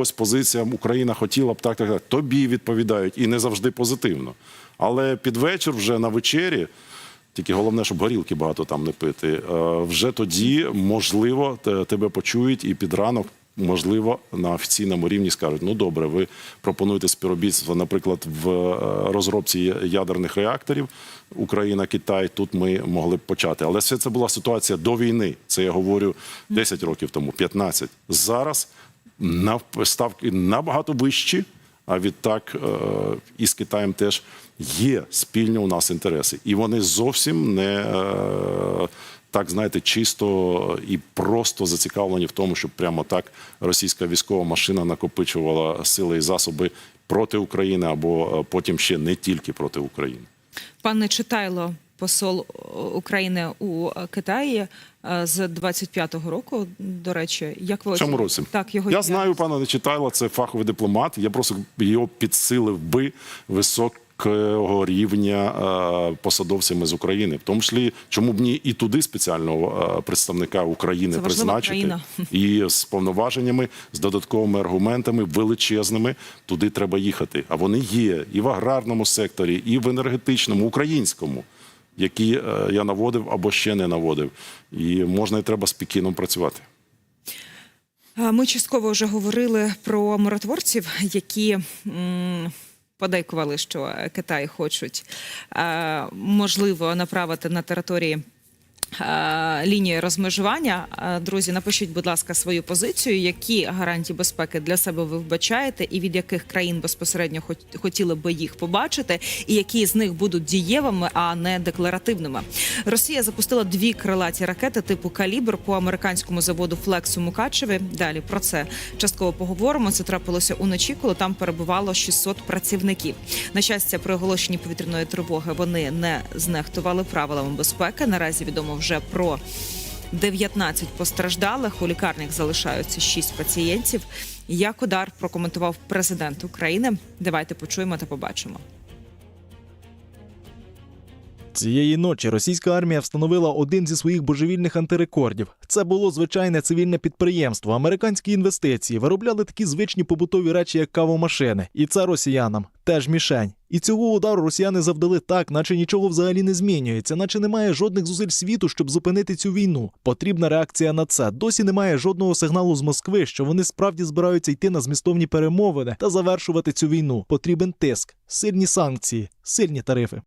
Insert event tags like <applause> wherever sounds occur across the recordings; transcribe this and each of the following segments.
Ось позиція Україна хотіла б так, так, так. Тобі відповідають і не завжди позитивно. Але під вечір, вже на вечері, тільки головне, щоб горілки багато там не пити. е, Вже тоді, можливо, тебе почують і під ранок. Можливо, на офіційному рівні скажуть: ну добре, ви пропонуєте співробітництво, наприклад, в е, розробці ядерних реакторів Україна, Китай. Тут ми могли б почати. Але все це була ситуація до війни. Це я говорю 10 років тому, 15. Зараз ставки набагато вищі. А відтак е, і з Китаєм теж є спільні у нас інтереси, і вони зовсім не е, так знаєте, чисто і просто зацікавлені в тому, щоб прямо так російська військова машина накопичувала сили і засоби проти України, або е, потім ще не тільки проти України. Пане Читайло, посол України у Китаї е, з 25-го року. До речі, як ви цьому році Так, його я знаю пана Нечитайла, це фаховий дипломат. Я просто його підсилив би високого рівня е, посадовцями з України, в тому числі, чому б ні і туди спеціального е, представника України Це призначити країна. і з повноваженнями, з додатковими аргументами величезними. Туди треба їхати. А вони є і в аграрному секторі, і в енергетичному, українському. Які е, я наводив або ще не наводив, і можна і треба спокійно працювати. Е, Ми частково вже говорили про миротворців, які подейкували, що Китай хочуть е, можливо направити на території. Е, Лінії розмежування. Е, Друзі, напишіть, будь ласка, свою позицію, які гарантії безпеки для себе ви вбачаєте, і від яких країн безпосередньо хотіли би їх побачити, і які з них будуть дієвими, а не декларативними. Росія запустила дві крилаті ракети типу калібр по американському заводу Флекс у Мукачеві. Далі про це частково поговоримо. Це трапилося уночі, коли там перебувало 600 працівників. На щастя, при оголошенні повітряної тривоги вони не знехтували правилами безпеки. Наразі відомо вже про 19 постраждалих. У лікарнях залишаються 6 пацієнтів. Як удар прокоментував президент України. Давайте почуємо та побачимо. Цієї ночі російська армія встановила один зі своїх божевільних антирекордів. Це було звичайне цивільне підприємство. Американські інвестиції виробляли такі звичні побутові речі, як кавомашини. І це росіянам теж мішень. І цього удару росіяни завдали так, наче нічого взагалі не змінюється, наче немає жодних зусиль світу, щоб зупинити цю війну. Потрібна реакція на це. Досі немає жодного сигналу з Москви, що вони справді збираються йти на змістовні перемовини та завершувати цю війну. Потрібен тиск, сильні санкції, сильні тарифи.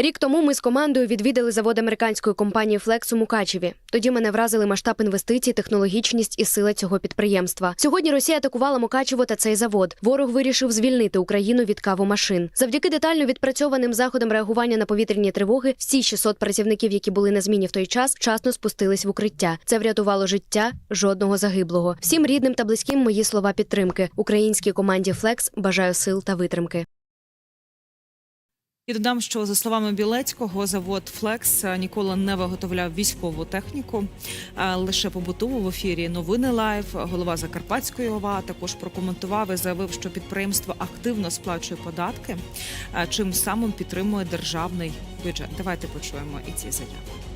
Рік тому ми з командою відвідали завод американської компанії Flex у Мукачеві. Тоді мене вразили масштаб інвестицій, технологічність і сила цього підприємства. Сьогодні Росія атакувала Мукачево та цей завод. Ворог вирішив звільнити Україну від кавомашин. Завдяки детально відпрацьованим заходам реагування на повітряні тривоги, всі 600 працівників, які були на зміні в той час, вчасно спустились в укриття. Це врятувало життя жодного загиблого. Всім рідним та близьким мої слова підтримки. Українській команді Flex бажаю сил та витримки. І додам, що за словами Білецького, завод Флекс ніколи не виготовляв військову техніку, а лише побутову в ефірі. Новини Лайв. Голова Закарпатської ОВА також прокоментував і заявив, що підприємство активно сплачує податки, чим самим підтримує державний бюджет. Давайте почуємо і ці заяви.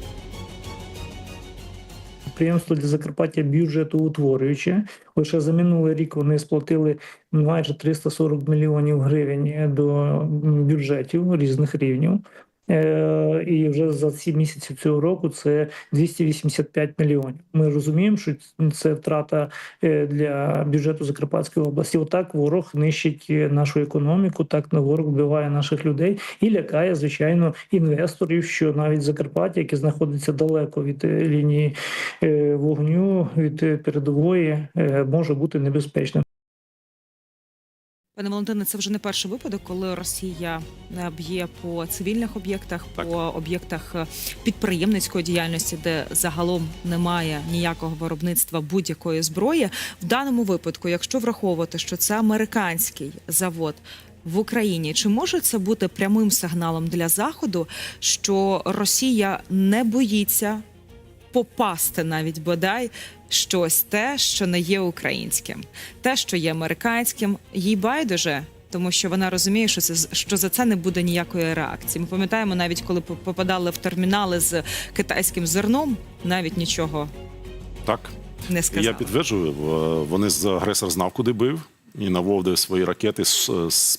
Підприємство для Закарпаття бюджету утворююче. Лише за минулий рік вони сплатили майже 340 мільйонів гривень до бюджетів різних рівнів. Е, І вже за ці місяці цього року це 285 мільйонів. Ми розуміємо, що це втрата е, для бюджету Закарпатської області. Отак ворог нищить е, нашу економіку, так на ворог вбиває наших людей і лякає, звичайно, інвесторів, що навіть Закарпаття, яке знаходиться далеко від лінії вогню, від передової, може бути небезпечним. Пане Валентине, це вже не перший випадок, коли Росія е, б'є по цивільних об'єктах, по об'єктах е, підприємницької діяльності, де загалом немає ніякого виробництва будь-якої зброї. В даному випадку, якщо враховувати, що це американський завод. В Україні чи може це бути прямим сигналом для заходу, що Росія не боїться попасти навіть бодай щось те, що не є українським, те, що є американським, їй байдуже. Тому що вона розуміє, що це що за це не буде ніякої реакції. Ми пам'ятаємо, навіть коли по- попадали в термінали з китайським зерном, навіть нічого Так, не сказали. Я підтверджую, вони з агресор знав, куди бив. І наводив свої ракети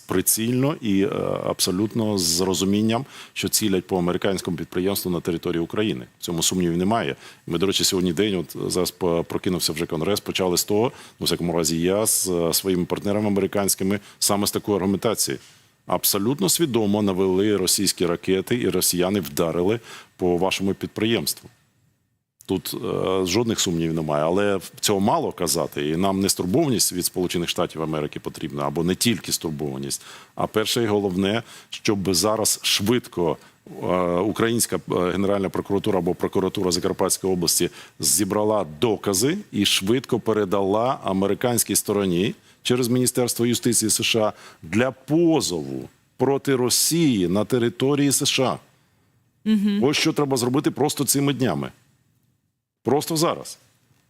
прицільно і е, абсолютно з розумінням, що цілять по американському підприємству на території України. В цьому сумнівів немає. Ми, до речі, сьогодні день, от зараз прокинувся вже конгрес. Почали з того, ну, в всякому разі, я з е, своїми партнерами американськими саме з такої аргументації. Абсолютно свідомо навели російські ракети, і росіяни вдарили по вашому підприємству. Тут е, жодних сумнівів немає, але цього мало казати. І нам не стурбованість від Сполучених Штатів Америки потрібна, або не тільки стурбованість. А перше і головне, щоб зараз швидко е, українська е, генеральна прокуратура або прокуратура Закарпатської області зібрала докази і швидко передала американській стороні через Міністерство юстиції США для позову проти Росії на території США. Ось що треба зробити просто цими днями. Просто зараз.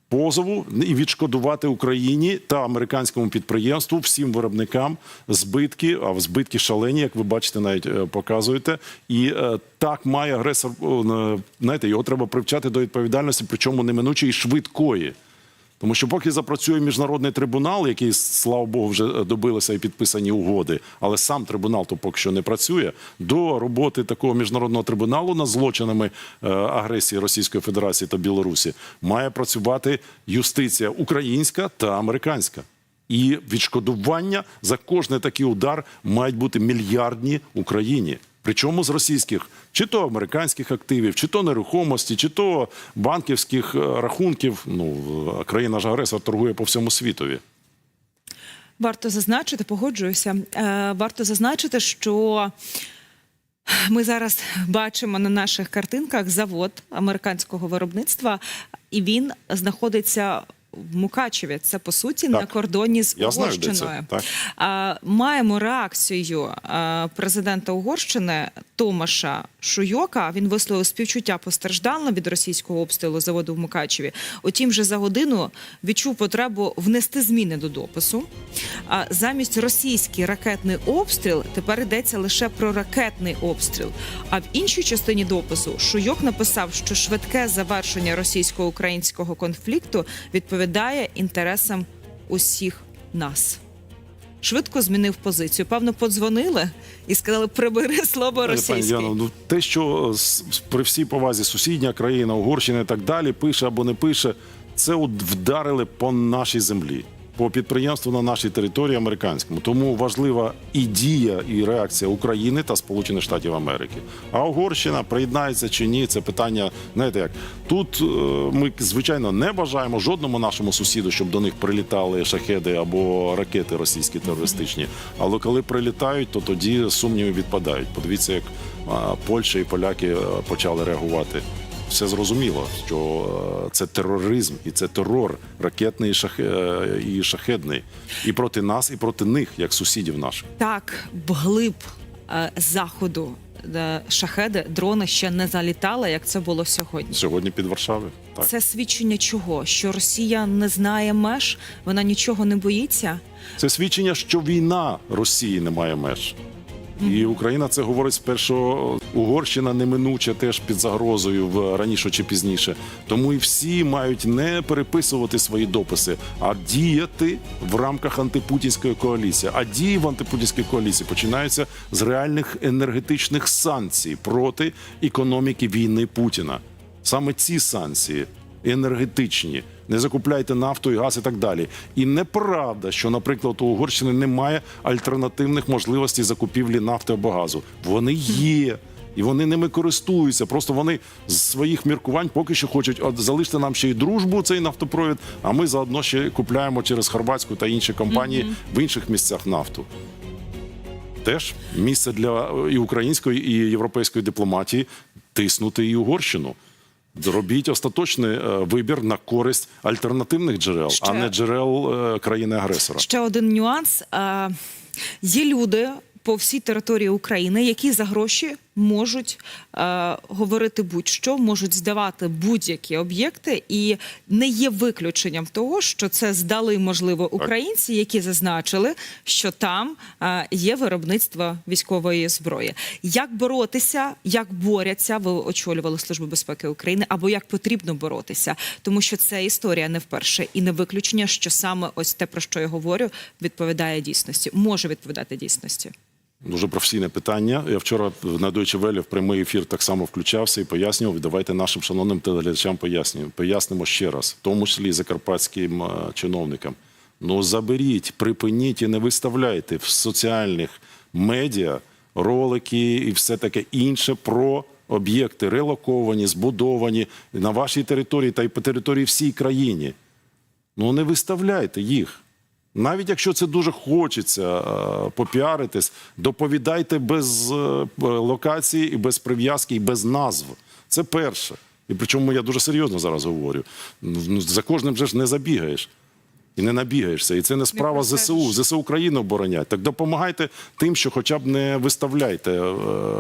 Позову і відшкодувати Україні та американському підприємству, всім виробникам збитки, а збитки шалені, як ви бачите, навіть е, показуєте. І е, так має агресор. Знаєте, його треба привчати до відповідальності, причому неминучої і швидкої. Тому що поки запрацює міжнародний трибунал, який, слава Богу, вже е, добилися і підписані угоди, але сам трибунал то поки що не працює. До роботи такого міжнародного трибуналу над злочинами е, агресії Російської Федерації та Білорусі має працювати юстиція українська та американська. І відшкодування за кожний такий удар мають бути мільярдні Україні. Причому з російських, чи то американських активів, чи то нерухомості, чи то банківських е, рахунків. Ну країна ж агресор торгує по всьому світові. Варто зазначити, погоджуюся. Е, варто зазначити, що ми зараз бачимо на наших картинках завод американського виробництва, і він знаходиться в Мукачеві. Це по суті на кордоні з Я знаю, Угорщиною. це, так. Маємо реакцію президента Угорщини Томаша Шуйока. Він висловив співчуття постраждалим від російського обстрілу заводу в Мукачеві. Утім, вже за годину відчув потребу внести зміни до допису. А замість російський ракетний обстріл тепер йдеться лише про ракетний обстріл. А в іншій частині допису Шуйок написав, що швидке завершення російсько-українського конфлікту відповідає інтересам усіх нас. Швидко змінив позицію. Певно, подзвонили і сказали: прибери слово російське. Ну те, що е, при всій повазі сусідня країна, Угорщина і так далі, пише або не пише, це от вдарили по нашій землі, по підприємству на нашій території американському. Тому важлива і дія, і реакція України та Сполучених Штатів Америки. А Угорщина приєднається чи ні, це питання. Знаєте, як тут е, ми звичайно не бажаємо жодному нашому сусіду, щоб до них прилітали шахеди або ракети російські терористичні. Але коли прилітають, то тоді сумніви відпадають. Подивіться, як Польща і поляки е, почали реагувати. Все зрозуміло, що е, це тероризм і це терор ракетний і, шах... е, і шахедний. І проти нас, і проти них, як сусідів наших. Так, вглиб е, заходу шахеди, дрони ще не залітали, як це було сьогодні. Сьогодні під Варшавою. Так. Це свідчення чого? Що Росія не знає меж, вона нічого не боїться. Це свідчення, що війна Росії не має меж. І Україна це говорить спершу. Угорщина неминуче теж під загрозою в раніше чи пізніше. Тому і всі мають не переписувати свої дописи, а діяти в рамках антипутінської коаліції. А дії в антипутінській коаліції починаються з реальних енергетичних санкцій проти економіки війни Путіна. Саме ці санкції енергетичні. Не закупляйте нафту і газ і так далі. І неправда, що, наприклад, у Угорщини немає альтернативних можливостей закупівлі нафти або газу. Вони є. І вони ними користуються. Просто вони з своїх міркувань поки що хочуть от залиште нам ще й дружбу цей нафтопровід. А ми заодно ще купляємо через Хорватську та інші компанії в інших місцях нафту. Теж місце для і української, і європейської дипломатії тиснути і Угорщину. Робіть остаточний е, вибір на користь альтернативних джерел, Ще- а не джерел е, країни-агресора. Ще один нюанс. Е, Є люди по всій території України, які за гроші можуть е, говорити будь-що, можуть здавати будь-які об'єкти, і не є виключенням того, що це здали можливо українці, які зазначили, що там е, є виробництво військової зброї. Як боротися, як борються, ви очолювали службу безпеки України, або як потрібно боротися, тому що це історія не вперше і не виключення, що саме ось те, про що я говорю, відповідає дійсності, може відповідати дійсності. Дуже професійне питання. Я вчора на Deutsche Welle в прямий ефір так само включався і пояснював. Давайте нашим шановним телеглядачам пояснюємо. Пояснимо ще раз, в тому числі і закарпатським е, чиновникам. Ну заберіть, припиніть і не виставляйте в соціальних медіа ролики і все таке інше про об'єкти релоковані, збудовані на вашій території та й по території всій країні. Ну не виставляйте їх. Навіть якщо це дуже хочеться е, попіаритись, доповідайте без е, локації і без прив'язки, і без назв. Це перше. І причому я дуже серйозно зараз говорю. Ну, За кожним же ж не забігаєш. І не набігаєшся. І це не справа ЗСУ. ЗСУ Україну оборонять. Так допомагайте тим, що хоча б не виставляйте е,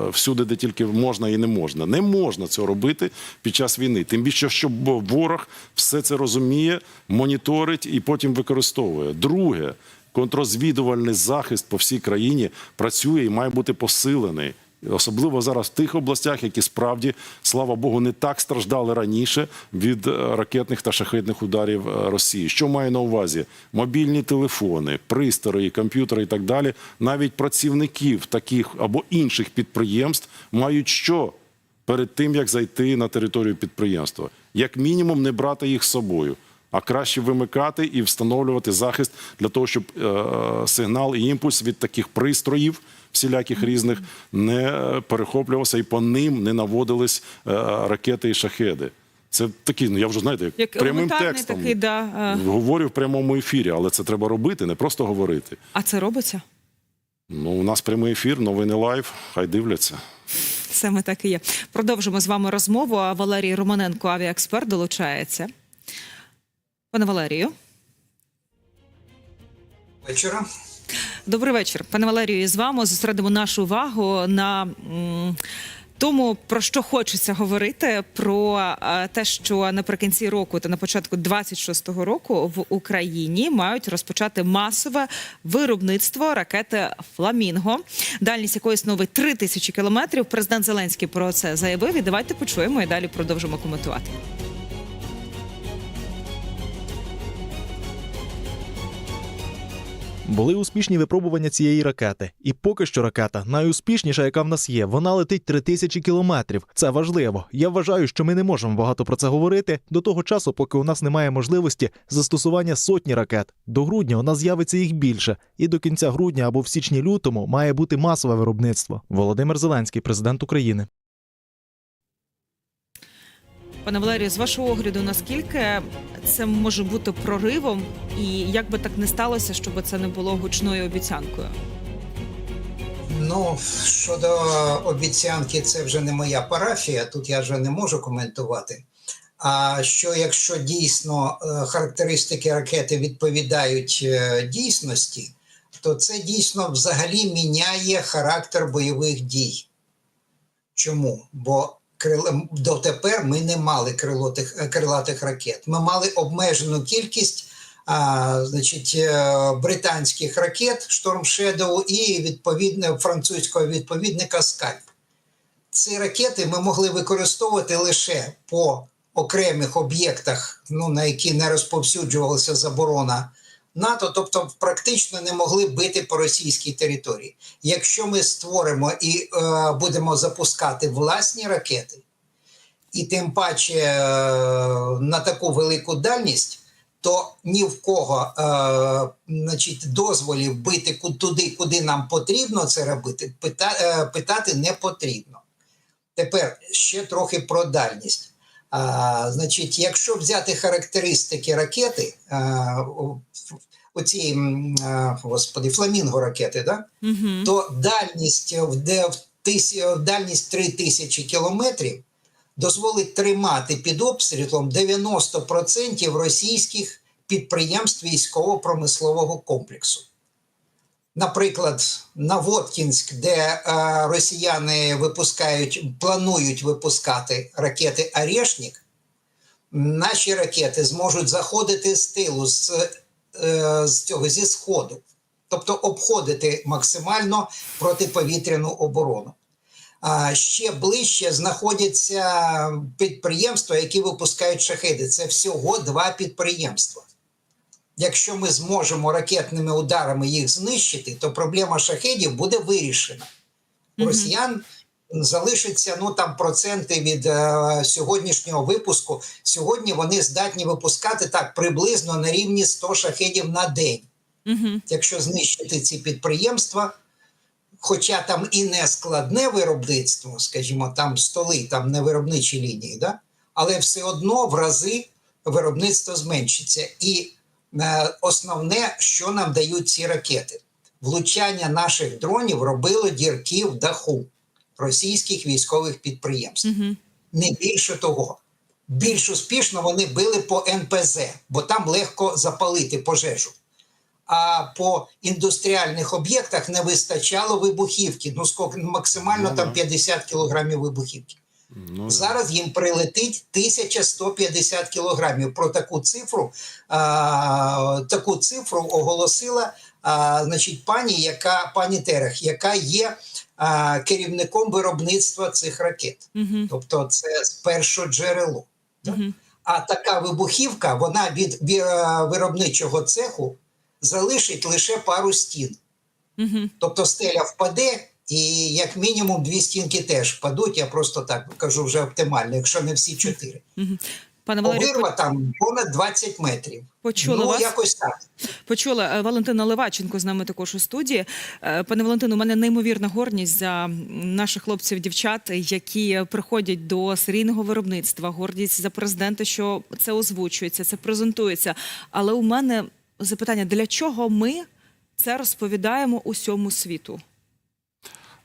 всюди, де тільки можна і не можна. Не можна цього робити під час війни. Тим більше, що ворог все це розуміє, моніторить і потім використовує. Друге, контрозвідувальний захист по всій країні працює і має бути посилений. Особливо зараз в тих областях, які справді, слава Богу, не так страждали раніше від е, ракетних та шахетних ударів е, Росії. Що маю на увазі? Мобільні телефони, пристрої, комп'ютери і так далі. Навіть працівників таких або інших підприємств мають що перед тим, як зайти на територію підприємства, як мінімум, не брати їх з собою. А краще вимикати і встановлювати захист для того, щоб е, сигнал і імпульс від таких пристроїв всіляких різних не е, перехоплювався і по ним не наводились е, ракети і шахеди. Це такі, ну я вже знаєте, як, Як прямим текстом такий, да, е. говорю в прямому ефірі, але це треба робити, не просто говорити. А це робиться? Ну, у нас прямий ефір, новини лайв, хай дивляться. Саме так і є. Продовжимо з вами розмову. А Валерій Романенко, авіаексперт, долучається. Пане Валерію, вечора. Добрий вечір. Пане Валерію, з вами зосередимо нашу увагу на. Тому про що хочеться говорити, про те, що наприкінці року та на початку 26-го року в Україні мають розпочати масове виробництво ракети Фламінго, дальність якої становить 3 тисячі кілометрів. Президент Зеленський про це заявив. І давайте почуємо і далі продовжимо коментувати. Були успішні випробування цієї ракети, і поки що ракета найуспішніша, яка в нас є. Вона летить 3000 кілометрів. Це важливо. Я вважаю, що ми не можемо багато про це говорити до того часу, поки у нас немає можливості застосування сотні ракет. До грудня у нас з'явиться їх більше, і до кінця грудня або в січні-лютому має бути масове виробництво. Володимир Зеленський, президент України. Пане Валерію, з вашого огляду, наскільки це може бути проривом, і як би так не сталося, щоб це не було гучною обіцянкою? Ну, щодо обіцянки, це вже не моя парафія, тут я вже не можу коментувати. А що якщо дійсно е, характеристики ракети відповідають е, дійсності, то це дійсно взагалі міняє характер бойових дій. Чому? Бо дотепер ми не мали крилатих, е, крилатих ракет. Ми мали обмежену кількість а, значить, е, британських ракет Storm Shadow і відповідно французького відповідника Скальп. Ці ракети ми могли використовувати лише по окремих об'єктах, ну, на які не розповсюджувалася заборона НАТО, тобто практично не могли бити по російській території. Якщо ми створимо і е, будемо запускати власні ракети, і тим паче е, на таку велику дальність, то ні в кого е, значить, дозволів бити туди, куди нам потрібно це робити, е, питати не потрібно. Тепер ще трохи про дальність. А, значить, якщо взяти характеристики ракети, а, оці, господи, фламінго ракети, да? Угу. то дальність в, де, в, тисі, в дальність 3000 кілометрів дозволить тримати під обстрілом 90% російських підприємств військово-промислового комплексу. Наприклад, на Воткінськ, де е, росіяни випускають, планують випускати ракети Орешник, наші ракети зможуть заходити з тилу, з, е, з цього зі сходу, тобто обходити максимально протиповітряну оборону. А ще ближче знаходяться підприємства, які випускають шахеди. Це всього два підприємства. Якщо ми зможемо ракетними ударами їх знищити, то проблема шахедів буде вирішена. У росіян залишиться ну там проценти від е, сьогоднішнього випуску. Сьогодні вони здатні випускати так приблизно на рівні 100 шахедів на день. Угу. Якщо знищити ці підприємства, хоча там і не складне виробництво, скажімо, там столи, там не виробничі лінії, да? але все одно в рази виробництво зменшиться. І основне, що нам дають ці ракети, влучання наших дронів робило дірки в даху російських військових підприємств. Угу. Не більше того. Більш успішно вони били по НПЗ, бо там легко запалити пожежу. А по індустріальних об'єктах не вистачало вибухівки. Ну, скільки максимально Ну, там да. 50 кілограмів вибухівки. Ну, Зараз їм прилетить 1150 кілограмів. Про таку цифру, а, таку цифру оголосила а, значить, пані, яка пані Терех, яка є а, керівником виробництва цих ракет. Угу. Тобто, це перше джерело. так? Угу. А така вибухівка, вона від виробничого цеху залишить лише пару стін. Угу. Тобто стеля впаде, і як мінімум дві стінки теж впадуть. Я просто так кажу вже оптимально, якщо не всі чотири. Пане Валерію, Обирва там понад 20 метрів. почула ну, вас. якось так. Почула е, Валентина Леваченко з нами також у студії. Е, Пане Валентину, у мене неймовірна гордість за наших хлопців, дівчат, які приходять до серійного виробництва. Гордість за президента, що це озвучується, це презентується. Але у мене запитання: для чого ми це розповідаємо усьому світу?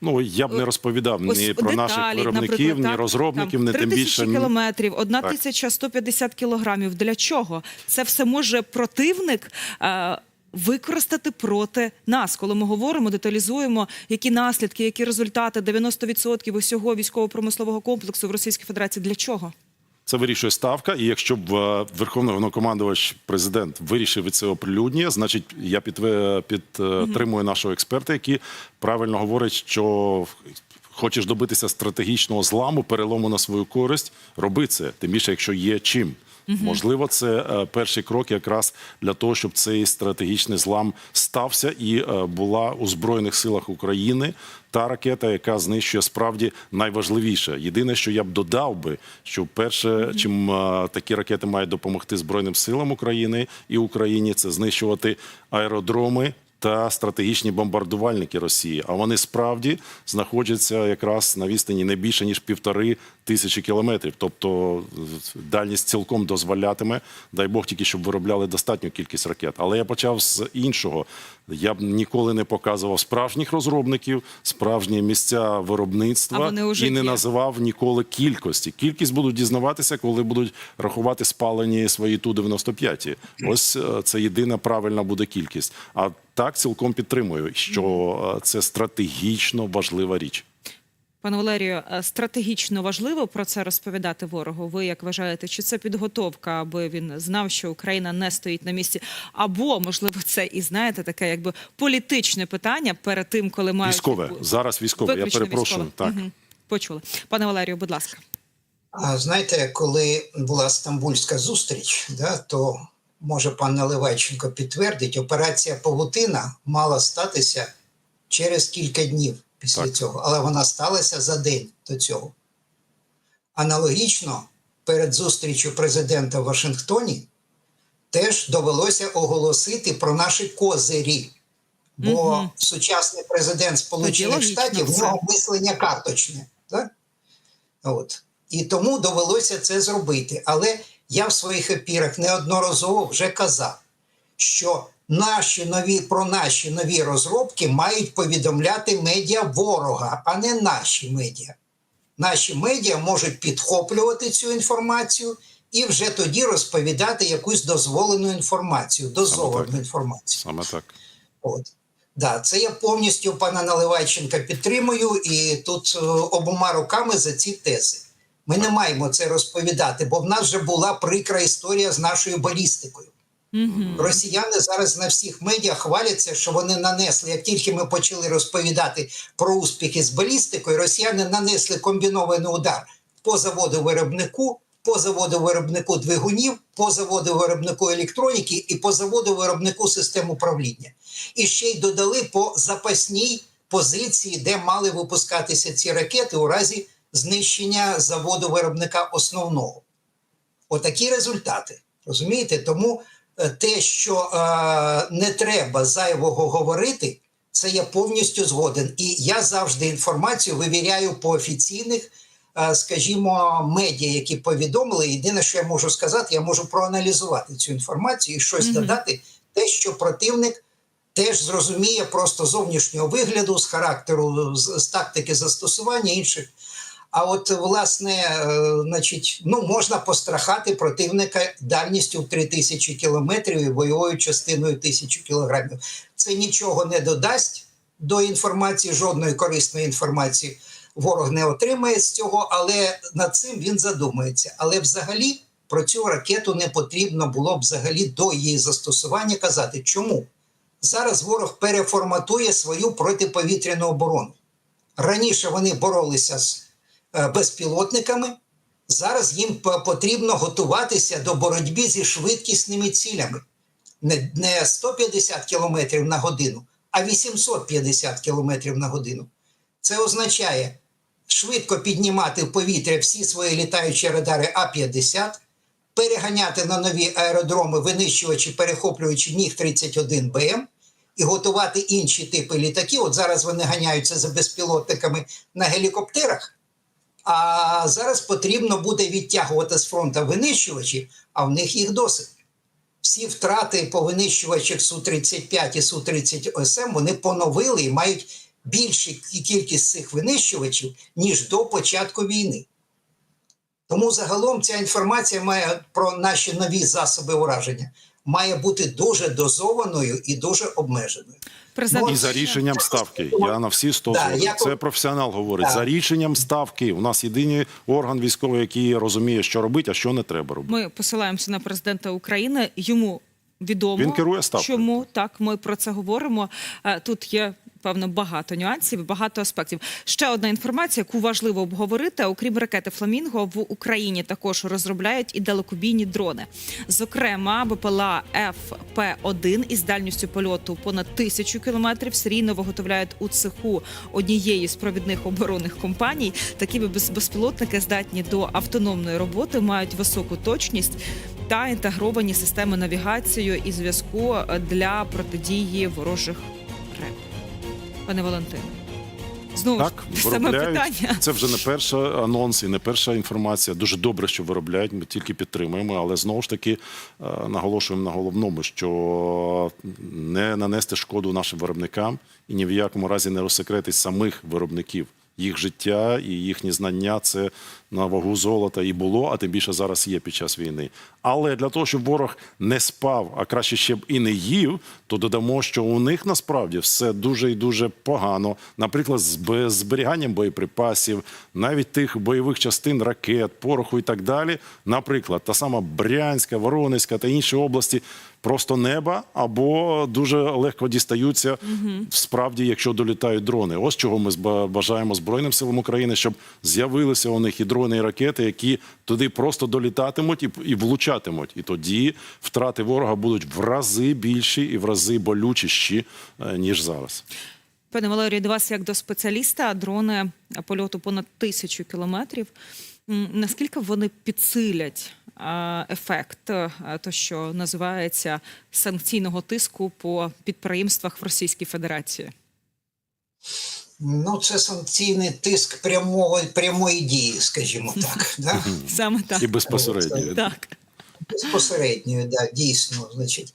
Ну я б не розповідав ні Ось про наших виробників, ні розробників, не тим 3000 більше кілометрів, Так. 1150 кілограмів. Для чого? Це все може противник е, використати проти нас, коли ми говоримо, деталізуємо, які наслідки, які результати 90% усього військово-промислового комплексу в Російській Федерації. Для чого? Це вирішує ставка. І якщо б е, верховний головнокомандувач президент вирішив і це оприлюднює, значить я підтримую нашого експерта, який правильно говорить, що хочеш добитися стратегічного зламу, перелому на свою користь, роби це. Тим більше, якщо є чим. Можливо, це е, перший крок якраз для того, щоб цей стратегічний злам стався і е, була у збройних силах України та ракета, яка знищує справді найважливіше. Єдине, що я б додав би, що перше, чим е, такі ракети мають допомогти збройним силам України і Україні, це знищувати аеродроми. Та стратегічні бомбардувальники Росії, а вони справді знаходяться якраз на відстані не більше ніж півтори тисячі кілометрів. Тобто дальність цілком дозволятиме. Дай Бог тільки щоб виробляли достатню кількість ракет. Але я почав з іншого. Я б ніколи не показував справжніх розробників, справжні місця виробництва і не є. називав ніколи кількості. Кількість будуть дізнаватися, коли будуть рахувати спалені свої ту 95 Ось е, це єдина правильна буде кількість. А так цілком підтримую, що е, це стратегічно важлива річ. Пане Валерію, е, стратегічно важливо про це розповідати ворогу. Ви як вважаєте, чи це підготовка, аби він знав, що Україна не стоїть на місці? Або можливо, це і знаєте, таке якби політичне питання перед тим, коли мають Військове зараз військове. Я перепрошую. військове. Так Мгм. Почули. Пане Валерію, будь ласка. А знаєте, коли була стамбульська зустріч, да, то може пан Наливайченко підтвердить, операція Павутина мала статися через кілька днів після Так. цього, але вона сталася за день до цього. Аналогічно, перед зустрічю президента в Вашингтоні теж довелося оголосити про наші козирі. Бо Мгм. сучасний президент Сполучених Штатів в нього мислення карточне. Так? От. І тому довелося це зробити. Але я в своїх епірах неодноразово вже казав, що наші нові про наші нові розробки мають повідомляти медіа ворога, а не наші медіа. Наші медіа можуть підхоплювати цю інформацію і вже тоді розповідати якусь дозволену інформацію, дозовану інформацію. саме так. От. Да, це я повністю пана Наливайченка підтримую, і тут е, обома руками за ці тези. Ми не маємо це розповідати, бо в нас вже була прикра історія з нашою балістикою. Росіяни зараз на всіх медіа хваляться, що вони нанесли. Як тільки ми почали розповідати про успіхи з балістикою, росіяни нанесли комбінований удар по заводу виробнику, по заводу виробнику двигунів, по заводу виробнику електроніки і по заводу виробнику систем управління. І ще й додали по запасній позиції, де мали випускатися ці ракети у разі знищення заводу виробника основного. Отакі результати. Розумієте? Тому те, що е, не треба зайвого говорити, це я повністю згоден. І я завжди інформацію вивіряю по офіційних, е, скажімо, медіа, які повідомили. Єдине, що я можу сказати, я можу проаналізувати цю інформацію і щось додати, те, що противник. Теж зрозуміє просто зовнішнього вигляду, з характеру, з, з тактики застосування інших а от власне, е, значить, ну можна пострахати противника дальністю в 3000 кілометрів і бойовою частиною 1000 кілограмів. Це нічого не додасть до інформації, жодної корисної інформації ворог не отримає з цього, але над цим він задумається. Але взагалі про цю ракету не потрібно було б взагалі до її застосування казати. Чому? Зараз ворог переформатує свою протиповітряну оборону. Раніше вони боролися з безпілотниками. Зараз їм потрібно готуватися до боротьби зі швидкісними цілями. Не, не 150 км на годину, а 850 км на годину. Це означає швидко піднімати в повітря всі свої літаючі радари А-50, переганяти на нові аеродроми винищувачі, перехоплюючи Міг 31 БМ і готувати інші типи літаків. От зараз вони ганяються за безпілотниками на гелікоптерах. А зараз потрібно буде відтягувати з фронту винищувачі, а в них їх досить. Всі втрати по винищувачах Су-35 і Су-30ОСМ вони поновили і мають більшу кількість цих винищувачів, ніж до початку війни. Тому загалом ця інформація має про наші нові засоби ураження має бути дуже дозованою і дуже обмеженою. Президент І за рішенням ставки. Я на всі 100 Да, я- Це професіонал говорить. Да. За рішенням ставки. У нас єдиний орган військовий, який розуміє, що робити, а що не треба робити. Ми посилаємося на президента України. Йому відомо, Він керує ставкою. чому так ми про це говоримо. Е, Тут є. Певно, багато нюансів, багато аспектів. Ще одна інформація, яку важливо обговорити. Окрім ракети Фламінго, в Україні також розробляють і далекобійні дрони. Зокрема, БПЛА ФП-1 із дальністю польоту понад тисячу кілометрів серійно виготовляють у цеху однієї з провідних оборонних компаній. Такі без- безпілотники здатні до автономної роботи, мають високу точність та інтегровані системи навігації і зв'язку для протидії ворожих реп. Пане Валентин? знову Так, ж саме питання. Це вже не перший анонс і не перша інформація. Дуже добре, що виробляють. Ми тільки підтримуємо, але знову ж таки е, наголошуємо на головному, що не нанести шкоду нашим виробникам і ні в якому разі не розсекретить самих виробників. Їх життя і їхні знання це на вагу золота і було, а тим більше зараз є під час війни. Але для того, щоб ворог не спав, а краще ще б і не їв, то додамо, що у них насправді все дуже і дуже погано. Наприклад, з бе- зберіганням боєприпасів, навіть тих бойових частин, ракет, пороху і так далі. Наприклад, та сама Брянська, Воронезька та інші області просто неба або дуже легко дістаються справді, якщо долітають дрони. Ось чого ми бажаємо Збройним силам України, щоб з'явилися у них і дрони, і ракети, які туди просто долітатимуть і, і влучатимуть. І тоді втрати ворога будуть в рази більші і в рази болючіші, е, ніж зараз. Пане Валерію, до вас як до спеціаліста, дрони польоту понад тисячу кілометрів. Наскільки вони підсилять ефект, е, то що називається санкційного тиску по підприємствах в Російській Федерації? Ну, це санкційний тиск прямого, прямої дії, скажімо <laughs> так. Да? Саме так. І безпосередньо. Так. Безпосередньо, да, дійсно, значить,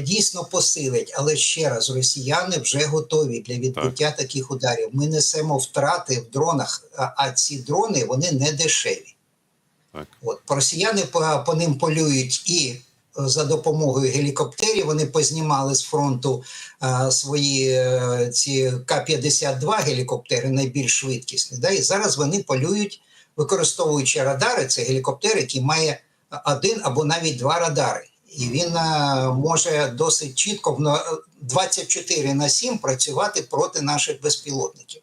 дійсно посилить. Але ще раз, росіяни вже готові для відбуття таких ударів. Ми несемо втрати в дронах, а, а ці дрони вони не дешеві. Так. От росіяни по, по ним полюють і за допомогою гелікоптерів. Вони познімали з фронту е, свої е, ці К-52 гелікоптери, найбільш швидкісні. Да? І зараз вони полюють, використовуючи радари, це гелікоптер, який має один або навіть два радари. І він е, може досить чітко в 24 на 7 працювати проти наших безпілотників.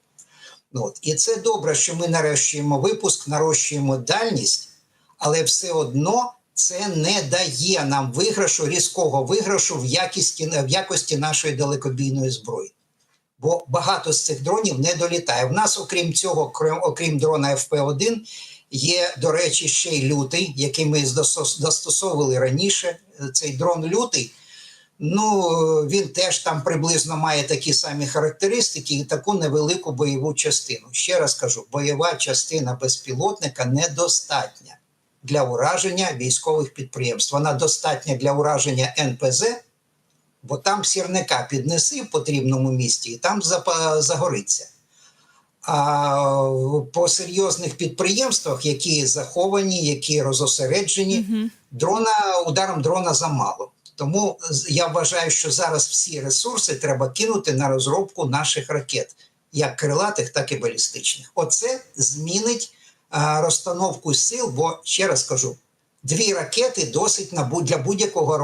Ну, От. І це добре, що ми нарощуємо випуск, нарощуємо дальність, але все одно це не дає нам виграшу, різкого виграшу в якості, в якості нашої далекобійної зброї. Бо багато з цих дронів не долітає. В нас, окрім цього, окрім дрона ФП-1, є, до речі, ще й лютий, який ми застосовували раніше. Цей дрон лютий. Ну, він теж там приблизно має такі самі характеристики і таку невелику бойову частину. Ще раз кажу: бойова частина безпілотника недостатня для ураження військових підприємств. Вона достатня для ураження НПЗ, бо там сірника піднеси в потрібному місці і там загориться. А по серйозних підприємствах, які заховані, які розосереджені, дрона ударом дрона замало. Тому я вважаю, що зараз всі ресурси треба кинути на розробку наших ракет, як крилатих, так і балістичних. Оце змінить а, розстановку сил, бо ще раз кажу: дві ракети досить на будь- для будь-якого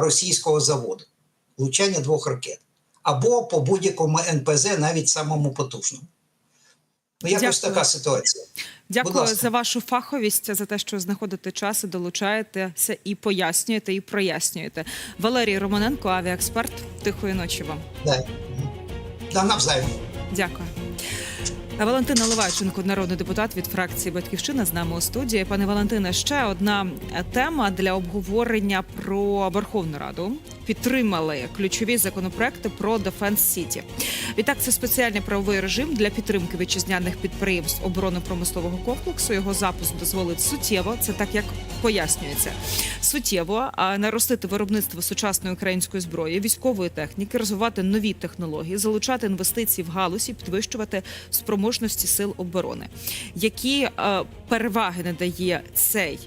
російського заводу. Влучання двох ракет. Або по будь-якому НПЗ, навіть самому потужному. Ну, якось Дякую. така ситуація. Дякую за вашу фаховість, за те, що знаходите час і долучаєтеся і пояснюєте, і прояснюєте. Валерій Романенко, авіаексперт. Тихої ночі вам. Да. Да, навзаєм. Дякую. Валентина Леваченко, народний депутат від фракції Батьківщина, з нами у студії. Пане Валентине, ще одна тема для обговорення про Верховну Раду. Підтримали ключові законопроекти про Дефенс Сіті. Відтак, це спеціальний правовий режим для підтримки вітчизняних підприємств оборонно-промислового комплексу. Його запуск дозволить суттєво. Це так як пояснюється. Суттєво наростити виробництво сучасної української зброї, військової техніки, розвивати нові технології, залучати інвестиції в галузі, підвищувати спроможності сил оборони. Які е, переваги надає цей